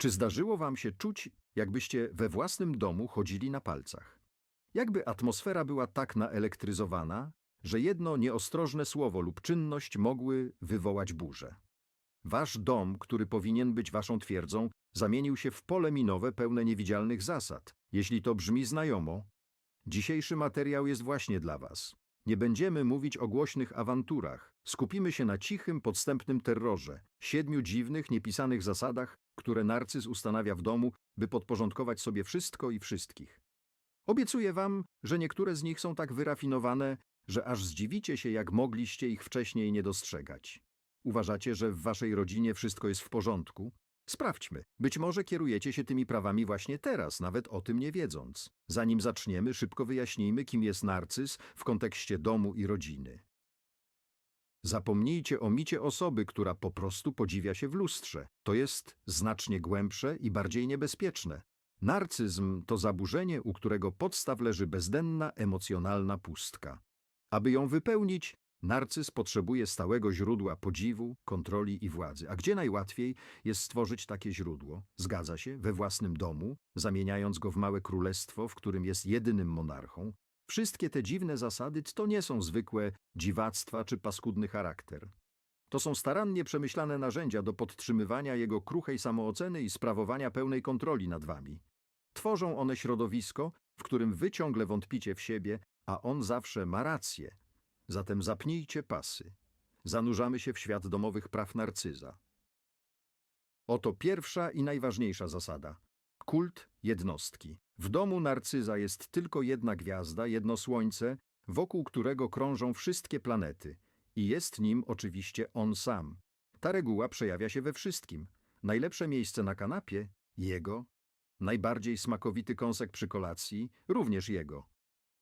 Czy zdarzyło wam się czuć, jakbyście we własnym domu chodzili na palcach? Jakby atmosfera była tak naelektryzowana, że jedno nieostrożne słowo lub czynność mogły wywołać burzę. Wasz dom, który powinien być waszą twierdzą, zamienił się w pole minowe pełne niewidzialnych zasad. Jeśli to brzmi znajomo, dzisiejszy materiał jest właśnie dla was. Nie będziemy mówić o głośnych awanturach. Skupimy się na cichym, podstępnym terrorze, siedmiu dziwnych, niepisanych zasadach, które narcyz ustanawia w domu, by podporządkować sobie wszystko i wszystkich. Obiecuję wam, że niektóre z nich są tak wyrafinowane, że aż zdziwicie się, jak mogliście ich wcześniej nie dostrzegać. Uważacie, że w waszej rodzinie wszystko jest w porządku? Sprawdźmy. Być może kierujecie się tymi prawami właśnie teraz, nawet o tym nie wiedząc. Zanim zaczniemy, szybko wyjaśnijmy, kim jest narcyz w kontekście domu i rodziny. Zapomnijcie o micie osoby, która po prostu podziwia się w lustrze. To jest znacznie głębsze i bardziej niebezpieczne. Narcyzm to zaburzenie, u którego podstaw leży bezdenna, emocjonalna pustka. Aby ją wypełnić, narcyz potrzebuje stałego źródła podziwu, kontroli i władzy. A gdzie najłatwiej jest stworzyć takie źródło? Zgadza się, we własnym domu, zamieniając go w małe królestwo, w którym jest jedynym monarchą. Wszystkie te dziwne zasady to nie są zwykłe dziwactwa czy paskudny charakter. To są starannie przemyślane narzędzia do podtrzymywania jego kruchej samooceny i sprawowania pełnej kontroli nad wami. Tworzą one środowisko, w którym wy ciągle wątpicie w siebie, a on zawsze ma rację. Zatem zapnijcie pasy. Zanurzamy się w świat domowych praw narcyza. Oto pierwsza i najważniejsza zasada. Kult jednostki. W domu narcyza jest tylko jedna gwiazda, jedno słońce, wokół którego krążą wszystkie planety. I jest nim oczywiście on sam. Ta reguła przejawia się we wszystkim. Najlepsze miejsce na kanapie jego, najbardziej smakowity kąsek przy kolacji również jego.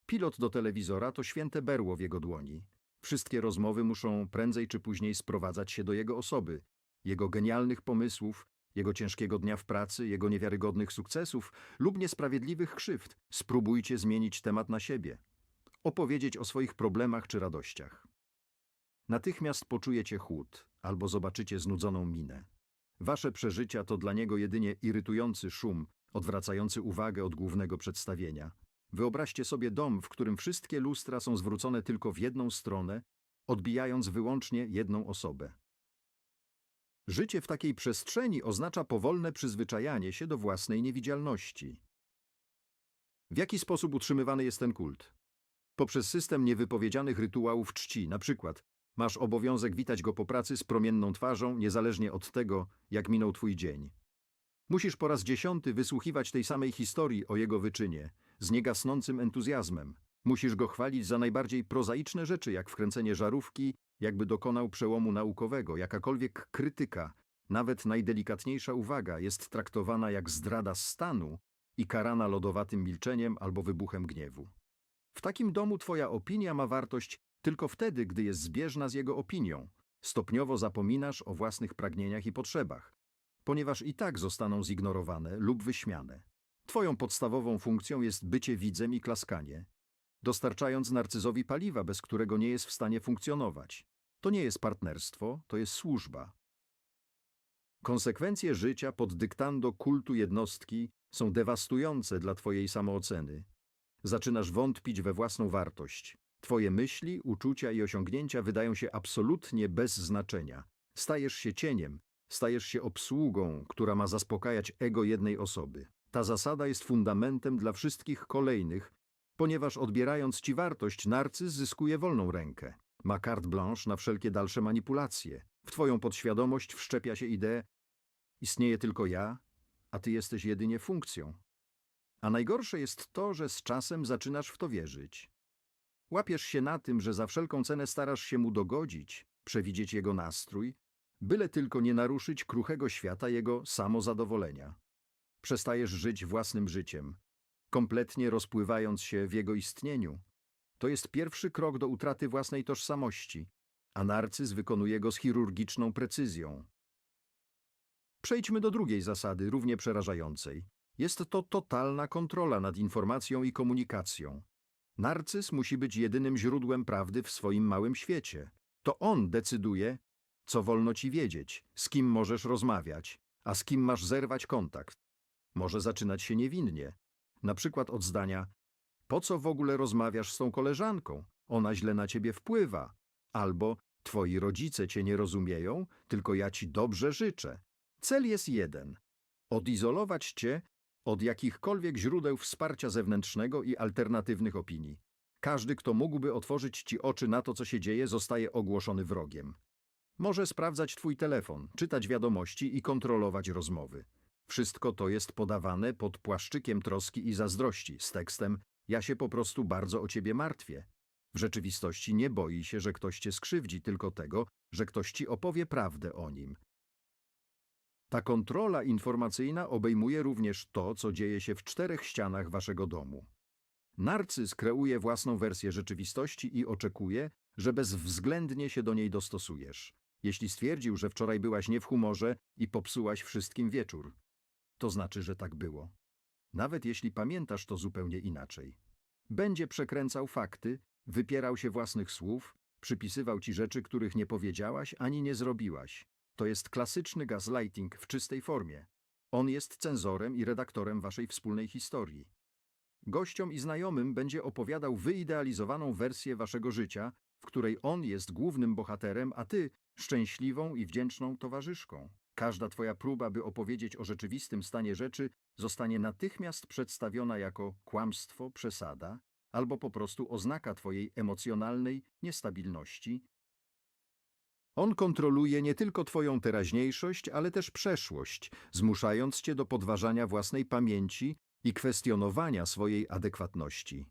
Pilot do telewizora to święte berło w jego dłoni. Wszystkie rozmowy muszą prędzej czy później sprowadzać się do jego osoby, jego genialnych pomysłów, jego ciężkiego dnia w pracy, jego niewiarygodnych sukcesów lub niesprawiedliwych krzywd. Spróbujcie zmienić temat na siebie. Opowiedzieć o swoich problemach czy radościach. Natychmiast poczujecie chłód albo zobaczycie znudzoną minę. Wasze przeżycia to dla niego jedynie irytujący szum, odwracający uwagę od głównego przedstawienia. Wyobraźcie sobie dom, w którym wszystkie lustra są zwrócone tylko w jedną stronę, odbijając wyłącznie jedną osobę. Życie w takiej przestrzeni oznacza powolne przyzwyczajanie się do własnej niewidzialności. W jaki sposób utrzymywany jest ten kult? Poprzez system niewypowiedzianych rytuałów czci, na przykład masz obowiązek witać go po pracy z promienną twarzą, niezależnie od tego, jak minął twój dzień. Musisz po raz dziesiąty wysłuchiwać tej samej historii o jego wyczynie, z niegasnącym entuzjazmem. Musisz go chwalić za najbardziej prozaiczne rzeczy, jak wkręcenie żarówki, jakby dokonał przełomu naukowego. Jakakolwiek krytyka, nawet najdelikatniejsza uwaga jest traktowana jak zdrada stanu i karana lodowatym milczeniem albo wybuchem gniewu. W takim domu twoja opinia ma wartość tylko wtedy, gdy jest zbieżna z jego opinią. Stopniowo zapominasz o własnych pragnieniach i potrzebach, ponieważ i tak zostaną zignorowane lub wyśmiane. Twoją podstawową funkcją jest bycie widzem i klaskanie, dostarczając narcyzowi paliwa, bez którego nie jest w stanie funkcjonować. To nie jest partnerstwo, to jest służba. Konsekwencje życia pod dyktando kultu jednostki są dewastujące dla Twojej samooceny. Zaczynasz wątpić we własną wartość. Twoje myśli, uczucia i osiągnięcia wydają się absolutnie bez znaczenia. Stajesz się cieniem, stajesz się obsługą, która ma zaspokajać ego jednej osoby. Ta zasada jest fundamentem dla wszystkich kolejnych, ponieważ odbierając ci wartość, narcyz zyskuje wolną rękę. Ma carte blanche na wszelkie dalsze manipulacje. W twoją podświadomość wszczepia się idea istnieje tylko ja, a ty jesteś jedynie funkcją. A najgorsze jest to, że z czasem zaczynasz w to wierzyć. Łapiesz się na tym, że za wszelką cenę starasz się mu dogodzić, przewidzieć jego nastrój, byle tylko nie naruszyć kruchego świata jego samozadowolenia. Przestajesz żyć własnym życiem, kompletnie rozpływając się w jego istnieniu. To jest pierwszy krok do utraty własnej tożsamości, a narcyz wykonuje go z chirurgiczną precyzją. Przejdźmy do drugiej zasady, równie przerażającej. Jest to totalna kontrola nad informacją i komunikacją. Narcyz musi być jedynym źródłem prawdy w swoim małym świecie. To on decyduje, co wolno ci wiedzieć, z kim możesz rozmawiać, a z kim masz zerwać kontakt. Może zaczynać się niewinnie, na przykład od zdania po co w ogóle rozmawiasz z tą koleżanką? Ona źle na ciebie wpływa. Albo twoi rodzice cię nie rozumieją, tylko ja ci dobrze życzę. Cel jest jeden. Odizolować cię od jakichkolwiek źródeł wsparcia zewnętrznego i alternatywnych opinii. Każdy, kto mógłby otworzyć ci oczy na to, co się dzieje, zostaje ogłoszony wrogiem. Może sprawdzać twój telefon, czytać wiadomości i kontrolować rozmowy. Wszystko to jest podawane pod płaszczykiem troski i zazdrości z tekstem ja się po prostu bardzo o ciebie martwię. W rzeczywistości nie boi się, że ktoś cię skrzywdzi, tylko tego, że ktoś ci opowie prawdę o nim. Ta kontrola informacyjna obejmuje również to, co dzieje się w czterech ścianach waszego domu. Narcyz kreuje własną wersję rzeczywistości i oczekuje, że bezwzględnie się do niej dostosujesz. Jeśli stwierdził, że wczoraj byłaś nie w humorze i popsułaś wszystkim wieczór, to znaczy, że tak było nawet jeśli pamiętasz to zupełnie inaczej. Będzie przekręcał fakty, wypierał się własnych słów, przypisywał ci rzeczy, których nie powiedziałaś ani nie zrobiłaś. To jest klasyczny gaslighting w czystej formie. On jest cenzorem i redaktorem waszej wspólnej historii. Gościom i znajomym będzie opowiadał wyidealizowaną wersję waszego życia, w której on jest głównym bohaterem, a ty szczęśliwą i wdzięczną towarzyszką. Każda twoja próba, by opowiedzieć o rzeczywistym stanie rzeczy, zostanie natychmiast przedstawiona jako kłamstwo, przesada albo po prostu oznaka twojej emocjonalnej niestabilności. On kontroluje nie tylko twoją teraźniejszość, ale też przeszłość, zmuszając cię do podważania własnej pamięci i kwestionowania swojej adekwatności.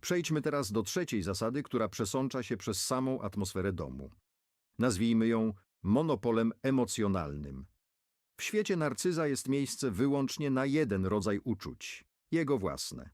Przejdźmy teraz do trzeciej zasady, która przesącza się przez samą atmosferę domu. Nazwijmy ją monopolem emocjonalnym. W świecie narcyza jest miejsce wyłącznie na jeden rodzaj uczuć jego własne.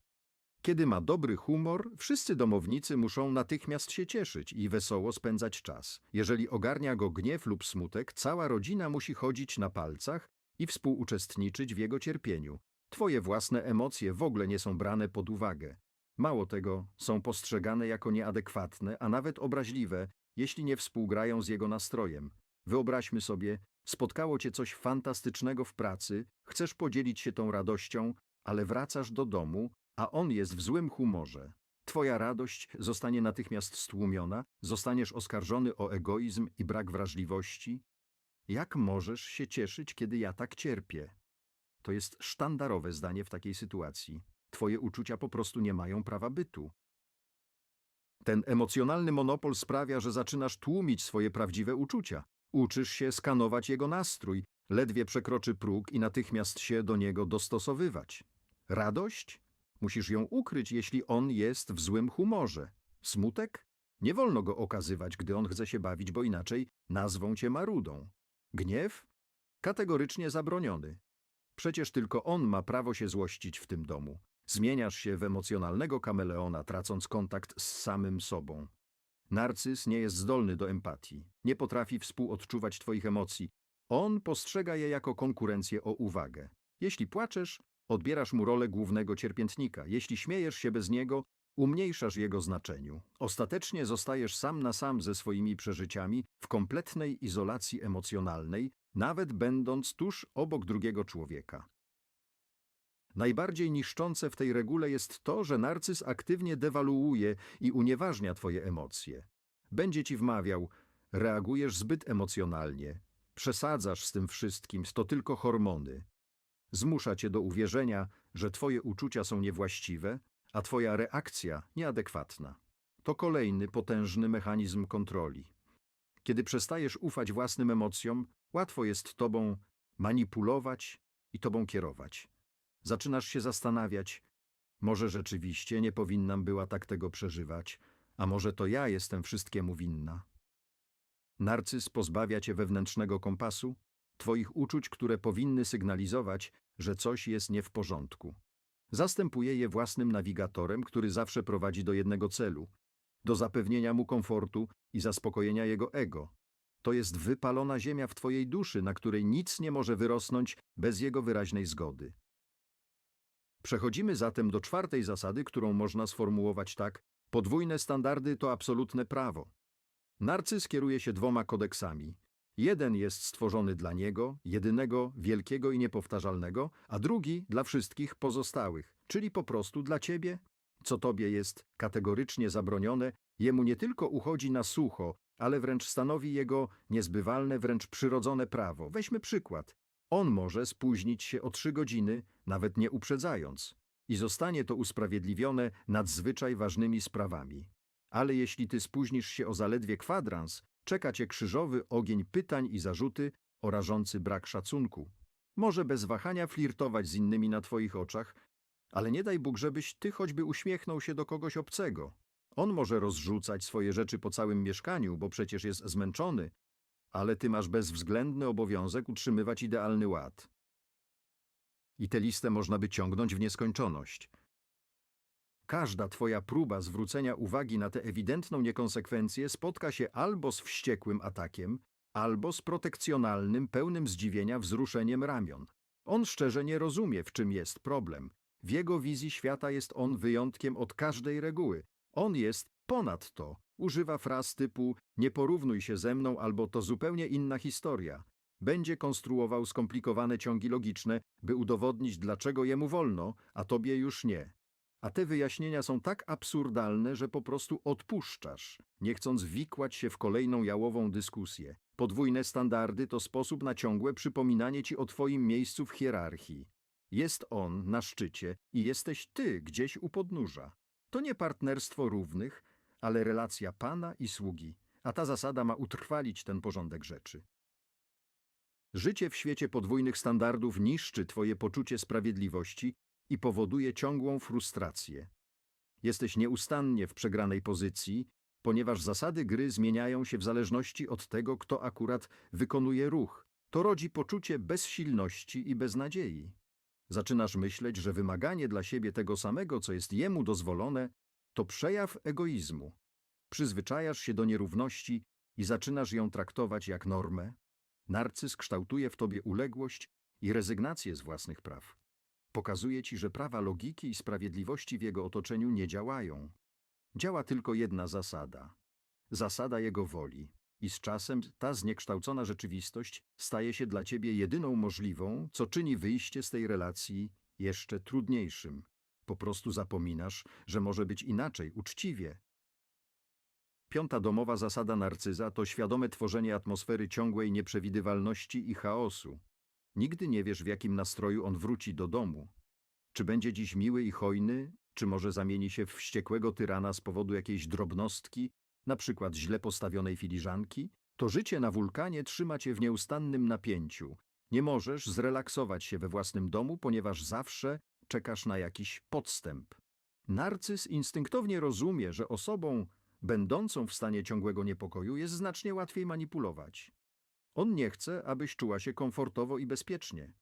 Kiedy ma dobry humor, wszyscy domownicy muszą natychmiast się cieszyć i wesoło spędzać czas. Jeżeli ogarnia go gniew lub smutek, cała rodzina musi chodzić na palcach i współuczestniczyć w jego cierpieniu. Twoje własne emocje w ogóle nie są brane pod uwagę. Mało tego, są postrzegane jako nieadekwatne, a nawet obraźliwe, jeśli nie współgrają z jego nastrojem. Wyobraźmy sobie, spotkało cię coś fantastycznego w pracy, chcesz podzielić się tą radością, ale wracasz do domu, a on jest w złym humorze. Twoja radość zostanie natychmiast stłumiona, zostaniesz oskarżony o egoizm i brak wrażliwości. Jak możesz się cieszyć, kiedy ja tak cierpię? To jest sztandarowe zdanie w takiej sytuacji. Twoje uczucia po prostu nie mają prawa bytu. Ten emocjonalny monopol sprawia, że zaczynasz tłumić swoje prawdziwe uczucia. Uczysz się skanować jego nastrój, ledwie przekroczy próg i natychmiast się do niego dostosowywać. Radość? Musisz ją ukryć, jeśli on jest w złym humorze. Smutek? Nie wolno go okazywać, gdy on chce się bawić, bo inaczej nazwą cię marudą. Gniew? Kategorycznie zabroniony. Przecież tylko on ma prawo się złościć w tym domu. Zmieniasz się w emocjonalnego kameleona, tracąc kontakt z samym sobą. Narcyz nie jest zdolny do empatii, nie potrafi współodczuwać Twoich emocji. On postrzega je jako konkurencję o uwagę. Jeśli płaczesz, odbierasz mu rolę głównego cierpiętnika. Jeśli śmiejesz się bez niego, umniejszasz jego znaczeniu. Ostatecznie zostajesz sam na sam ze swoimi przeżyciami w kompletnej izolacji emocjonalnej, nawet będąc tuż obok drugiego człowieka. Najbardziej niszczące w tej regule jest to, że narcyz aktywnie dewaluuje i unieważnia twoje emocje. Będzie ci wmawiał, reagujesz zbyt emocjonalnie, przesadzasz z tym wszystkim, to tylko hormony. Zmusza cię do uwierzenia, że twoje uczucia są niewłaściwe, a twoja reakcja nieadekwatna. To kolejny potężny mechanizm kontroli. Kiedy przestajesz ufać własnym emocjom, łatwo jest tobą manipulować i tobą kierować. Zaczynasz się zastanawiać, może rzeczywiście nie powinnam była tak tego przeżywać, a może to ja jestem wszystkiemu winna. Narcyz pozbawia cię wewnętrznego kompasu, twoich uczuć, które powinny sygnalizować, że coś jest nie w porządku. Zastępuje je własnym nawigatorem, który zawsze prowadzi do jednego celu do zapewnienia mu komfortu i zaspokojenia jego ego. To jest wypalona ziemia w twojej duszy, na której nic nie może wyrosnąć bez jego wyraźnej zgody. Przechodzimy zatem do czwartej zasady, którą można sformułować tak: podwójne standardy to absolutne prawo. Narcyz kieruje się dwoma kodeksami. Jeden jest stworzony dla niego, jedynego, wielkiego i niepowtarzalnego, a drugi dla wszystkich pozostałych, czyli po prostu dla ciebie. Co tobie jest kategorycznie zabronione, jemu nie tylko uchodzi na sucho, ale wręcz stanowi jego niezbywalne, wręcz przyrodzone prawo. Weźmy przykład. On może spóźnić się o trzy godziny, nawet nie uprzedzając, i zostanie to usprawiedliwione nadzwyczaj ważnymi sprawami. Ale jeśli ty spóźnisz się o zaledwie kwadrans, czeka cię krzyżowy ogień pytań i zarzuty o rażący brak szacunku. Może bez wahania flirtować z innymi na twoich oczach, ale nie daj Bóg, żebyś ty choćby uśmiechnął się do kogoś obcego. On może rozrzucać swoje rzeczy po całym mieszkaniu, bo przecież jest zmęczony, ale ty masz bezwzględny obowiązek utrzymywać idealny ład. I tę listę można by ciągnąć w nieskończoność. Każda twoja próba zwrócenia uwagi na tę ewidentną niekonsekwencję spotka się albo z wściekłym atakiem, albo z protekcjonalnym, pełnym zdziwienia wzruszeniem ramion. On szczerze nie rozumie, w czym jest problem. W jego wizji świata jest on wyjątkiem od każdej reguły. On jest ponad to. Używa fraz typu nie porównuj się ze mną albo to zupełnie inna historia. Będzie konstruował skomplikowane ciągi logiczne, by udowodnić, dlaczego jemu wolno, a tobie już nie. A te wyjaśnienia są tak absurdalne, że po prostu odpuszczasz, nie chcąc wikłać się w kolejną jałową dyskusję. Podwójne standardy to sposób na ciągłe przypominanie ci o twoim miejscu w hierarchii. Jest on na szczycie i jesteś ty gdzieś u podnóża. To nie partnerstwo równych, ale relacja pana i sługi, a ta zasada ma utrwalić ten porządek rzeczy. Życie w świecie podwójnych standardów niszczy twoje poczucie sprawiedliwości i powoduje ciągłą frustrację. Jesteś nieustannie w przegranej pozycji, ponieważ zasady gry zmieniają się w zależności od tego, kto akurat wykonuje ruch. To rodzi poczucie bezsilności i beznadziei. Zaczynasz myśleć, że wymaganie dla siebie tego samego, co jest jemu dozwolone, to przejaw egoizmu. Przyzwyczajasz się do nierówności i zaczynasz ją traktować jak normę. Narcyz kształtuje w tobie uległość i rezygnację z własnych praw. Pokazuje ci, że prawa logiki i sprawiedliwości w jego otoczeniu nie działają. Działa tylko jedna zasada zasada jego woli. I z czasem ta zniekształcona rzeczywistość staje się dla ciebie jedyną możliwą, co czyni wyjście z tej relacji jeszcze trudniejszym. Po prostu zapominasz, że może być inaczej, uczciwie. Piąta domowa zasada narcyza to świadome tworzenie atmosfery ciągłej nieprzewidywalności i chaosu. Nigdy nie wiesz, w jakim nastroju on wróci do domu. Czy będzie dziś miły i hojny, czy może zamieni się w wściekłego tyrana z powodu jakiejś drobnostki, na przykład źle postawionej filiżanki? To życie na wulkanie trzyma cię w nieustannym napięciu. Nie możesz zrelaksować się we własnym domu, ponieważ zawsze czekasz na jakiś podstęp. Narcyz instynktownie rozumie, że osobą będącą w stanie ciągłego niepokoju jest znacznie łatwiej manipulować. On nie chce, abyś czuła się komfortowo i bezpiecznie.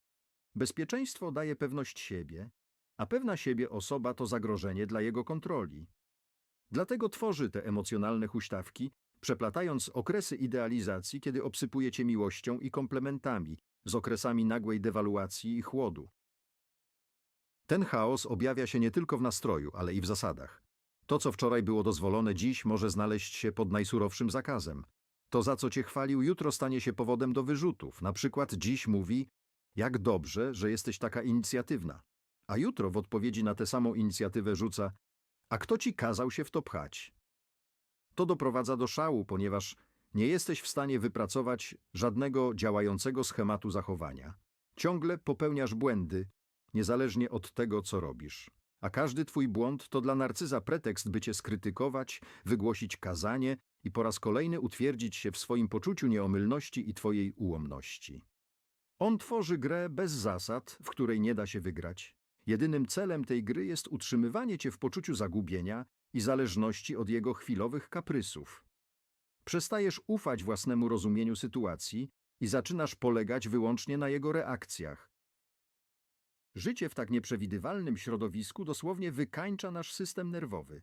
Bezpieczeństwo daje pewność siebie, a pewna siebie osoba to zagrożenie dla jego kontroli. Dlatego tworzy te emocjonalne huśtawki, przeplatając okresy idealizacji, kiedy obsypuje cię miłością i komplementami, z okresami nagłej dewaluacji i chłodu. Ten chaos objawia się nie tylko w nastroju, ale i w zasadach. To, co wczoraj było dozwolone, dziś może znaleźć się pod najsurowszym zakazem. To, za co cię chwalił, jutro stanie się powodem do wyrzutów. Na przykład dziś mówi, jak dobrze, że jesteś taka inicjatywna. A jutro w odpowiedzi na tę samą inicjatywę rzuca, a kto ci kazał się w to pchać? To doprowadza do szału, ponieważ nie jesteś w stanie wypracować żadnego działającego schematu zachowania. Ciągle popełniasz błędy, niezależnie od tego, co robisz. A każdy twój błąd to dla narcyza pretekst, by cię skrytykować, wygłosić kazanie i po raz kolejny utwierdzić się w swoim poczuciu nieomylności i twojej ułomności. On tworzy grę bez zasad, w której nie da się wygrać. Jedynym celem tej gry jest utrzymywanie cię w poczuciu zagubienia i zależności od jego chwilowych kaprysów. Przestajesz ufać własnemu rozumieniu sytuacji i zaczynasz polegać wyłącznie na jego reakcjach. Życie w tak nieprzewidywalnym środowisku dosłownie wykańcza nasz system nerwowy.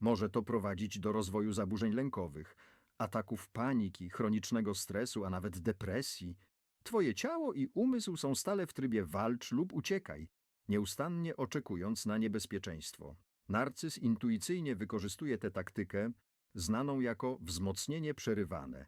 Może to prowadzić do rozwoju zaburzeń lękowych, ataków paniki, chronicznego stresu, a nawet depresji. Twoje ciało i umysł są stale w trybie walcz lub uciekaj, nieustannie oczekując na niebezpieczeństwo. Narcyz intuicyjnie wykorzystuje tę taktykę, znaną jako wzmocnienie przerywane.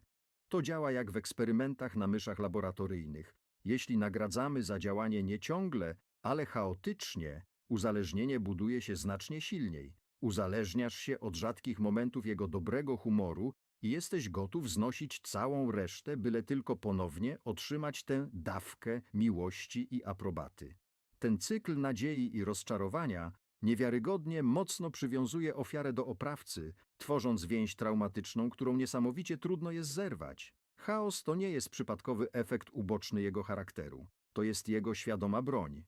To działa jak w eksperymentach na myszach laboratoryjnych. Jeśli nagradzamy za działanie nie ciągle, ale chaotycznie, uzależnienie buduje się znacznie silniej. Uzależniasz się od rzadkich momentów jego dobrego humoru i jesteś gotów znosić całą resztę, byle tylko ponownie otrzymać tę dawkę miłości i aprobaty. Ten cykl nadziei i rozczarowania niewiarygodnie mocno przywiązuje ofiarę do oprawcy, tworząc więź traumatyczną, którą niesamowicie trudno jest zerwać. Chaos to nie jest przypadkowy efekt uboczny jego charakteru. To jest jego świadoma broń.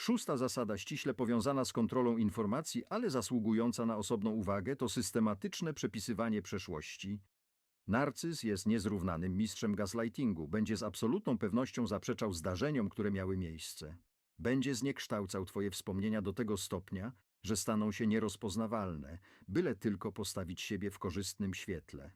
Szósta zasada, ściśle powiązana z kontrolą informacji, ale zasługująca na osobną uwagę, to systematyczne przepisywanie przeszłości. Narcyz jest niezrównanym mistrzem gaslightingu. Będzie z absolutną pewnością zaprzeczał zdarzeniom, które miały miejsce. Będzie zniekształcał twoje wspomnienia do tego stopnia, że staną się nierozpoznawalne, byle tylko postawić siebie w korzystnym świetle.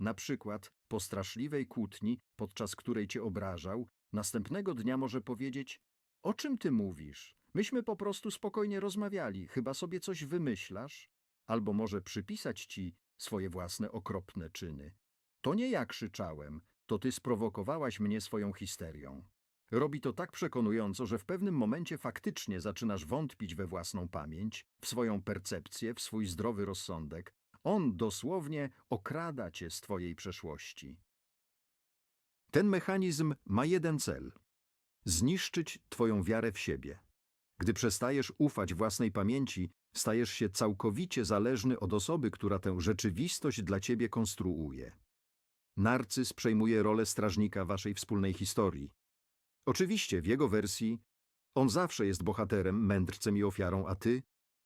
Na przykład po straszliwej kłótni, podczas której cię obrażał, następnego dnia może powiedzieć o czym ty mówisz? Myśmy po prostu spokojnie rozmawiali, chyba sobie coś wymyślasz? Albo może przypisać ci swoje własne okropne czyny. To nie ja krzyczałem, to ty sprowokowałaś mnie swoją histerią. Robi to tak przekonująco, że w pewnym momencie faktycznie zaczynasz wątpić we własną pamięć, w swoją percepcję, w swój zdrowy rozsądek. On dosłownie okrada cię z twojej przeszłości. Ten mechanizm ma jeden cel – zniszczyć Twoją wiarę w siebie. Gdy przestajesz ufać własnej pamięci, stajesz się całkowicie zależny od osoby, która tę rzeczywistość dla Ciebie konstruuje. Narcyz przejmuje rolę strażnika Waszej wspólnej historii. Oczywiście w jego wersji on zawsze jest bohaterem, mędrcem i ofiarą, a Ty,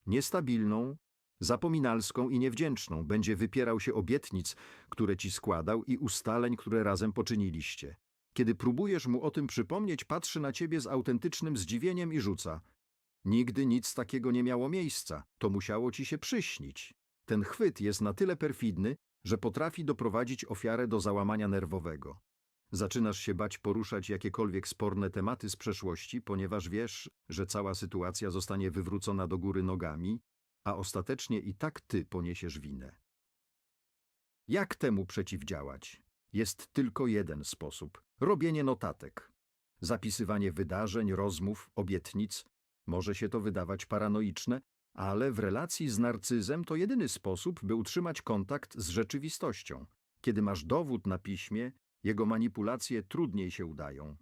niestabilną, zapominalską i niewdzięczną, będzie wypierał się obietnic, które Ci składał i ustaleń, które razem poczyniliście. Kiedy próbujesz mu o tym przypomnieć, patrzy na ciebie z autentycznym zdziwieniem i rzuca. Nigdy nic takiego nie miało miejsca, to musiało ci się przyśnić. Ten chwyt jest na tyle perfidny, że potrafi doprowadzić ofiarę do załamania nerwowego. Zaczynasz się bać poruszać jakiekolwiek sporne tematy z przeszłości, ponieważ wiesz, że cała sytuacja zostanie wywrócona do góry nogami, a ostatecznie i tak ty poniesiesz winę. Jak temu przeciwdziałać? Jest tylko jeden sposób robienie notatek. Zapisywanie wydarzeń, rozmów, obietnic. Może się to wydawać paranoiczne, ale w relacji z narcyzem to jedyny sposób, by utrzymać kontakt z rzeczywistością. Kiedy masz dowód na piśmie, jego manipulacje trudniej się udają.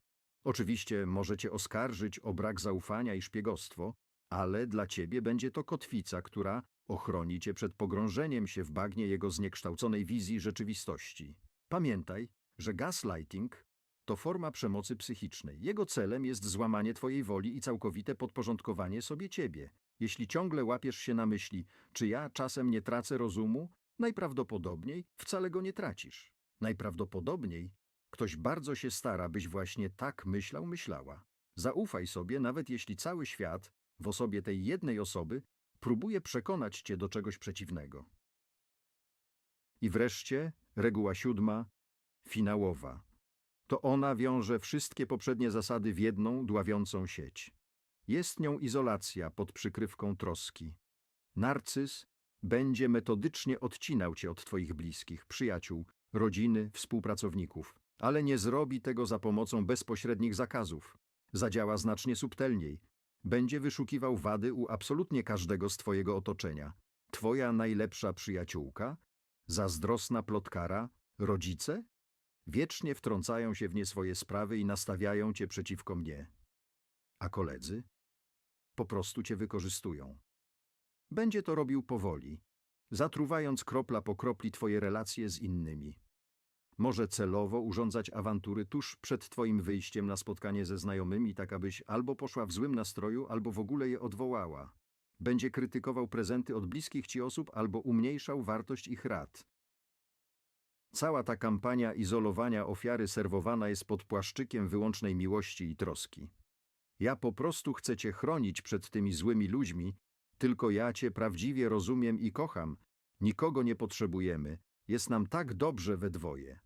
Oczywiście możecie oskarżyć o brak zaufania i szpiegostwo, ale dla ciebie będzie to kotwica, która ochroni cię przed pogrążeniem się w bagnie jego zniekształconej wizji rzeczywistości. Pamiętaj, że gaslighting to forma przemocy psychicznej. Jego celem jest złamanie twojej woli i całkowite podporządkowanie sobie ciebie. Jeśli ciągle łapiesz się na myśli, czy ja czasem nie tracę rozumu, najprawdopodobniej wcale go nie tracisz. Najprawdopodobniej ktoś bardzo się stara, byś właśnie tak myślał, myślała. Zaufaj sobie, nawet jeśli cały świat, w osobie tej jednej osoby, próbuje przekonać cię do czegoś przeciwnego. I wreszcie reguła siódma, finałowa. To ona wiąże wszystkie poprzednie zasady w jedną, dławiącą sieć. Jest nią izolacja pod przykrywką troski. Narcyz będzie metodycznie odcinał cię od twoich bliskich, przyjaciół, rodziny, współpracowników, ale nie zrobi tego za pomocą bezpośrednich zakazów. Zadziała znacznie subtelniej. Będzie wyszukiwał wady u absolutnie każdego z twojego otoczenia. Twoja najlepsza przyjaciółka? Zazdrosna plotkara? Rodzice? Wiecznie wtrącają się w nie swoje sprawy i nastawiają cię przeciwko mnie. A koledzy? Po prostu cię wykorzystują. Będzie to robił powoli, zatruwając kropla po kropli twoje relacje z innymi. Może celowo urządzać awantury tuż przed twoim wyjściem na spotkanie ze znajomymi, tak abyś albo poszła w złym nastroju, albo w ogóle je odwołała. Będzie krytykował prezenty od bliskich ci osób albo umniejszał wartość ich rad. Cała ta kampania izolowania ofiary serwowana jest pod płaszczykiem wyłącznej miłości i troski. Ja po prostu chcę cię chronić przed tymi złymi ludźmi, tylko ja cię prawdziwie rozumiem i kocham. Nikogo nie potrzebujemy, jest nam tak dobrze we dwoje.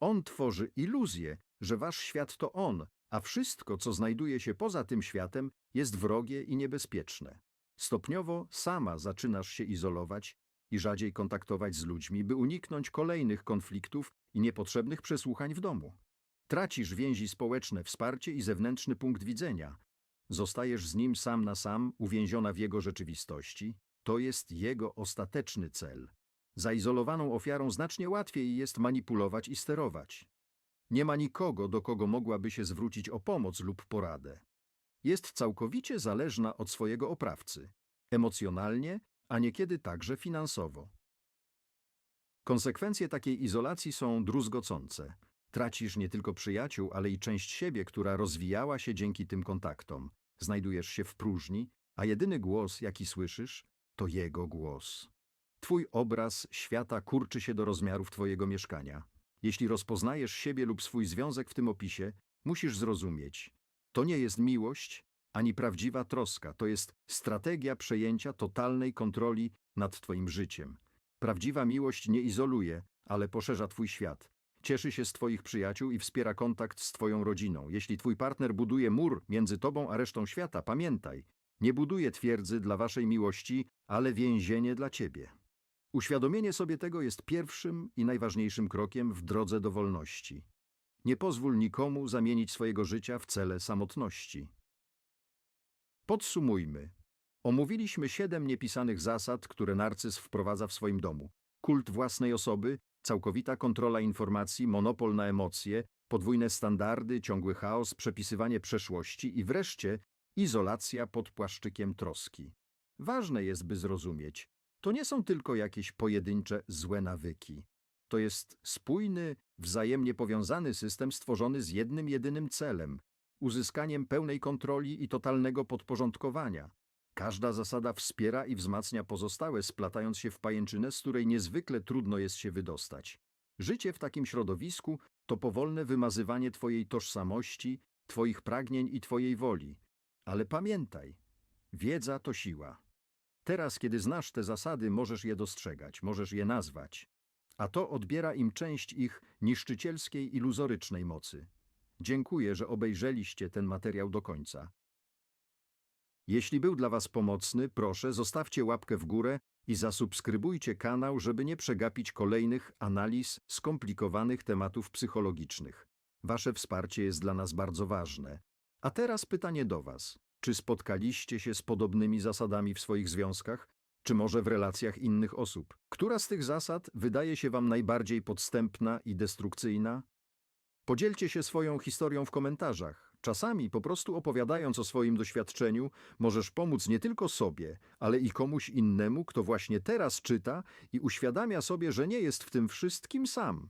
On tworzy iluzję, że wasz świat to on, a wszystko, co znajduje się poza tym światem, jest wrogie i niebezpieczne. Stopniowo sama zaczynasz się izolować i rzadziej kontaktować z ludźmi, by uniknąć kolejnych konfliktów i niepotrzebnych przesłuchań w domu. Tracisz więzi społeczne, wsparcie i zewnętrzny punkt widzenia. Zostajesz z nim sam na sam, uwięziona w jego rzeczywistości. To jest jego ostateczny cel. Zaizolowaną ofiarą znacznie łatwiej jest manipulować i sterować. Nie ma nikogo, do kogo mogłaby się zwrócić o pomoc lub poradę. Jest całkowicie zależna od swojego oprawcy, emocjonalnie, a niekiedy także finansowo. Konsekwencje takiej izolacji są druzgocące. Tracisz nie tylko przyjaciół, ale i część siebie, która rozwijała się dzięki tym kontaktom. Znajdujesz się w próżni, a jedyny głos, jaki słyszysz, to jego głos. Twój obraz świata kurczy się do rozmiarów twojego mieszkania. Jeśli rozpoznajesz siebie lub swój związek w tym opisie, musisz zrozumieć. To nie jest miłość, ani prawdziwa troska, to jest strategia przejęcia totalnej kontroli nad twoim życiem. Prawdziwa miłość nie izoluje, ale poszerza twój świat. Cieszy się z twoich przyjaciół i wspiera kontakt z twoją rodziną. Jeśli twój partner buduje mur między tobą a resztą świata, pamiętaj, nie buduje twierdzy dla waszej miłości, ale więzienie dla ciebie. Uświadomienie sobie tego jest pierwszym i najważniejszym krokiem w drodze do wolności. Nie pozwól nikomu zamienić swojego życia w cele samotności. Podsumujmy. Omówiliśmy siedem niepisanych zasad, które narcyz wprowadza w swoim domu. Kult własnej osoby, całkowita kontrola informacji, monopol na emocje, podwójne standardy, ciągły chaos, przepisywanie przeszłości i wreszcie izolacja pod płaszczykiem troski. Ważne jest, by zrozumieć, to nie są tylko jakieś pojedyncze złe nawyki. To jest spójny, wzajemnie powiązany system stworzony z jednym jedynym celem uzyskaniem pełnej kontroli i totalnego podporządkowania. Każda zasada wspiera i wzmacnia pozostałe, splatając się w pajęczynę, z której niezwykle trudno jest się wydostać. Życie w takim środowisku to powolne wymazywanie Twojej tożsamości, Twoich pragnień i Twojej woli. Ale pamiętaj, wiedza to siła. Teraz, kiedy znasz te zasady, możesz je dostrzegać, możesz je nazwać. A to odbiera im część ich niszczycielskiej, iluzorycznej mocy. Dziękuję, że obejrzeliście ten materiał do końca. Jeśli był dla Was pomocny, proszę zostawcie łapkę w górę i zasubskrybujcie kanał, żeby nie przegapić kolejnych analiz skomplikowanych tematów psychologicznych. Wasze wsparcie jest dla nas bardzo ważne. A teraz pytanie do Was. Czy spotkaliście się z podobnymi zasadami w swoich związkach? Czy może w relacjach innych osób? Która z tych zasad wydaje się Wam najbardziej podstępna i destrukcyjna? Podzielcie się swoją historią w komentarzach. Czasami, po prostu opowiadając o swoim doświadczeniu, możesz pomóc nie tylko sobie, ale i komuś innemu, kto właśnie teraz czyta i uświadamia sobie, że nie jest w tym wszystkim sam.